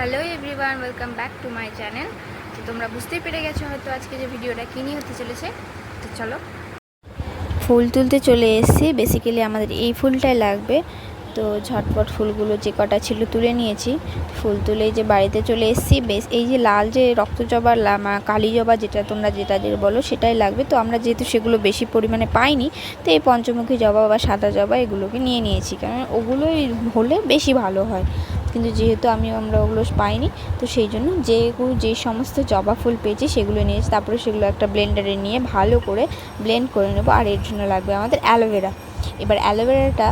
Hello everyone, welcome back to my channel. তো তোমরা বুঝতেই পেরে গেছো হয়তো আজকে যে ভিডিওটা কিনি হতে চলেছে। তো চলো। ফুল তুলতে চলে এসেছি। বেসিক্যালি আমাদের এই ফুলটাই লাগবে। তো ঝটপট ফুলগুলো যে কটা ছিল তুলে নিয়েছি। ফুল তুলে যে বাড়িতে চলে এসেছি। বেশ, এই যে লাল যে রক্তজবা কালী জবা যেটা তোমরা যেটা যে বলো সেটাই লাগবে। তো আমরা যেহেতু সেগুলো বেশি পরিমাণে পাইনি, তো এই পঞ্চমুখী জবা বা সাদা জবা এগুলোকে নিয়ে নিয়েছি। কারণ ওগুলোই হলে বেশি ভালো হয়। কিন্তু যেহেতু আমি আমরা ওগুলো পাইনি, তো সেই জন্য যেগুলো যে সমস্ত জবা ফুল পেয়েছি সেগুলো নিয়েছি তারপরে সেগুলো একটা ব্লেন্ডারে নিয়ে ভালো করে ব্লেন্ড করে নেব। আর এর জন্য লাগবে আমাদের অ্যালোভেরা এবার অ্যালোভেরাটা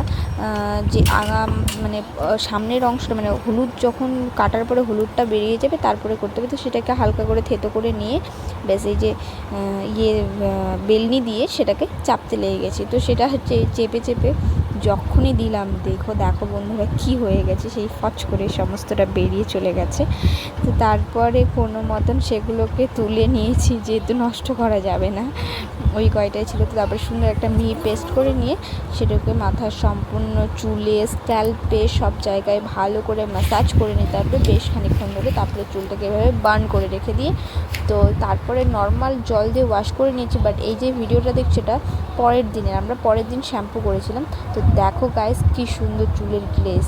যে আগাম মানে সামনের অংশটা মানে হলুদ যখন কাটার পরে হলুদটা বেরিয়ে যাবে, তারপরে করতে হবে। তো সেটাকে হালকা করে থেতো করে নিয়ে, ব্যাস এই যে ইয়ে বেলনি দিয়ে সেটাকে চাপতে লেগে গেছে। তো সেটা হচ্ছে চেপে চেপে যখনই দিলাম, দেখো দেখো বন্ধুরা কি হয়ে গেছে, সেই ফচ করে সমস্তটা বেরিয়ে চলে গেছে। তো তারপরে কোনো মতন সেগুলোকে তুলে নিয়েছি, যেহেতু নষ্ট করা যাবে না। ওই কয়টাই ছিল, তো তারপরে সুন্দর একটা মিহি পেস্ট করে নিয়ে সেটাকে মাথার সম্পূর্ণ চুলে, স্ক্যাল্পে সব জায়গায় ভালো করে ম্যাসাজ করে নিতে হবে বেশ খানিকক্ষণ ধরে তারপরে চুলটাকে এভাবে বার্ন করে রেখে দিয়ে তো তারপরে নর্মাল জল দিয়ে ওয়াশ করে নিয়েছি, বাট এই যে ভিডিওটা দেখছি এটা পরের দিনের, আমরা পরের দিন শ্যাম্পু করেছিলাম। তো দেখো গাইস কি সুন্দর চুলের গ্লেস